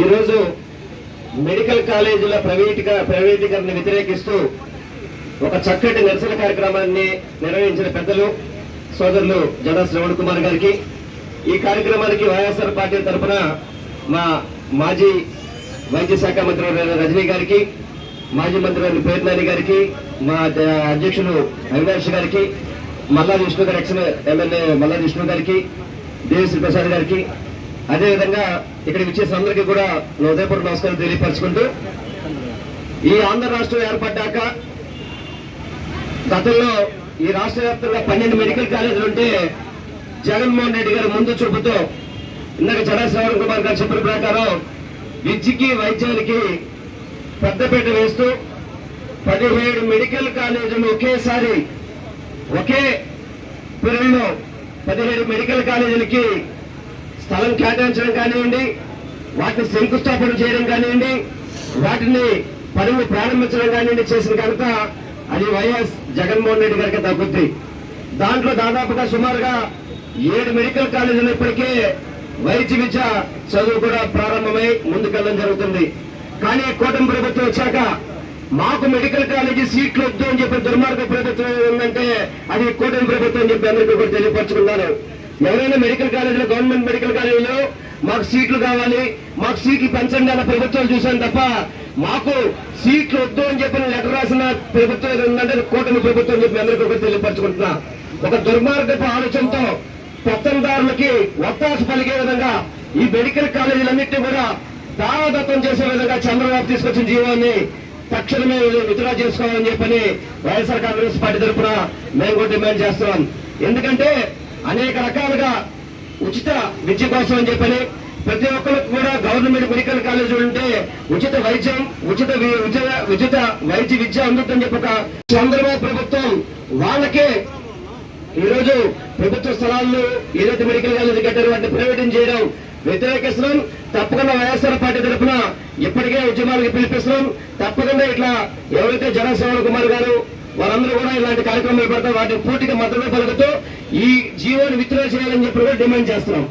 ఈరోజు మెడికల్ కాలేజీల ప్రైవేటీకర ప్రైవేటీకరణ వ్యతిరేకిస్తూ ఒక చక్కటి నిరసన కార్యక్రమాన్ని నిర్వహించిన పెద్దలు సోదరులు జడా శ్రవణ్ కుమార్ గారికి. ఈ కార్యక్రమానికి వైఎస్ఆర్ పార్టీ తరఫున మా మాజీ వైద్య శాఖ మంత్రి రజనీ గారికి మాజీ మంత్రి పేర్నాని గారికి మా అధ్యక్షులు అవినాష్ గారికి మల్లా విష్ణు గారి ఎక్స్ ఎమ్మెల్యే మల్లా విష్ణు గారికి దేవిశ్రీ ప్రసాద్ గారికి అదేవిధంగా ఇక్కడ విచ్చేసిన అందరికీ కూడా హృదయపూర్వక నమస్కారం తెలియపరచుకుంటూ ఈ ఆంధ్ర రాష్ట్రం ఏర్పడ్డాక గతంలో ఈ రాష్ట్ర వ్యాప్తంగా పన్నెండు మెడికల్ కాలేజీలు ఉంటే జగన్మోహన్ రెడ్డి గారు ముందు చూపుతూ ఇందాక జడా కుమార్ గారు చెప్పిన ప్రకారం విద్యకి వైద్యానికి పెద్దపీట వేస్తూ పదిహేడు మెడికల్ కాలేజీలు ఒకేసారి ఒకే పిల్లలు పదిహేడు మెడికల్ కాలేజీలకి స్థలం కేటాయించడం కానివ్వండి వాటిని శంకుస్థాపన చేయడం కానివ్వండి వాటిని పనులు ప్రారంభించడం కానివ్వండి చేసిన కనుక అది వైఎస్ జగన్మోహన్ రెడ్డి గారికి తగ్గుద్ది దాంట్లో దాదాపుగా సుమారుగా ఏడు మెడికల్ కాలేజీలు ఇప్పటికే వైద్య విద్య చదువు కూడా ప్రారంభమై ముందుకెళ్ళడం జరుగుతుంది. కానీ కూటమి ప్రభుత్వం వచ్చాక మాకు మెడికల్ కాలేజీ సీట్లు వద్దు అని చెప్పి దుర్మార్గ ప్రభుత్వం ఉందంటే అది కూటమి ప్రభుత్వం అని చెప్పి అందరికీ కూడా తెలియపరచుకున్నాను. ఎవరైనా మెడికల్ కాలేజీలో గవర్నమెంట్ మెడికల్ కాలేజీలో మాకు సీట్లు కావాలి మాకు సీట్లు పెంచండి అన్న ప్రభుత్వాలు చూశాను తప్ప మాకు సీట్లు వద్దు అని చెప్పిన లెటర్ రాసిన ప్రభుత్వం ఏదో ఉందంటే కూటమి ప్రభుత్వం చెప్పి అందరికీ ఒకటి తెలియపరచుకుంటున్నా. ఒక దుర్మార్గపు ఆలోచనతో పత్తందారులకి ఒత్తాసు పలికే విధంగా ఈ మెడికల్ కాలేజీలన్నింటినీ కూడా దావదత్తం చేసే విధంగా చంద్రబాబు తీసుకొచ్చిన జీవాన్ని తక్షణమే విత్డ్రా చేసుకోవాలని చెప్పని వైఎస్ఆర్ కాంగ్రెస్ పార్టీ తరఫున మేము కూడా డిమాండ్ చేస్తున్నాం. ఎందుకంటే అనేక రకాలుగా ఉచిత విద్య కోసం అని చెప్పని ప్రతి ఒక్కరికి కూడా గవర్నమెంట్ మెడికల్ కాలేజ్ ఉంటే ఉచిత వైద్యం ఉచిత ఉచిత వైద్య విద్య అందుతుందని చెప్పి ఒక చంద్రబాబు ప్రభుత్వం వాళ్ళకే ఈ రోజు ప్రభుత్వ స్థలాల్లో ఏదైతే మెడికల్ కాలేజ్ కట్టారో వాటిని ప్రైవేటైజ్ చేయడం వ్యతిరేకిస్తున్నాం. తప్పకుండా వైఎస్ఆర్ పార్టీ తరఫున ఇప్పటికే ఉద్యమాలకు పిలిపిస్తున్నాం. తప్పకుండా ఇట్లా ఎవరైతే జనశ్రవణ కుమార్ గారు వారందరూ కూడా ఇలాంటి కార్యక్రమాలు పెడతారు వాటిని పూర్తిగా మద్దతు పలుకుతూ ఈ జీవోని విత్డ్రా చేయాలని చెప్పి కూడా డిమాండ్ చేస్తున్నాం.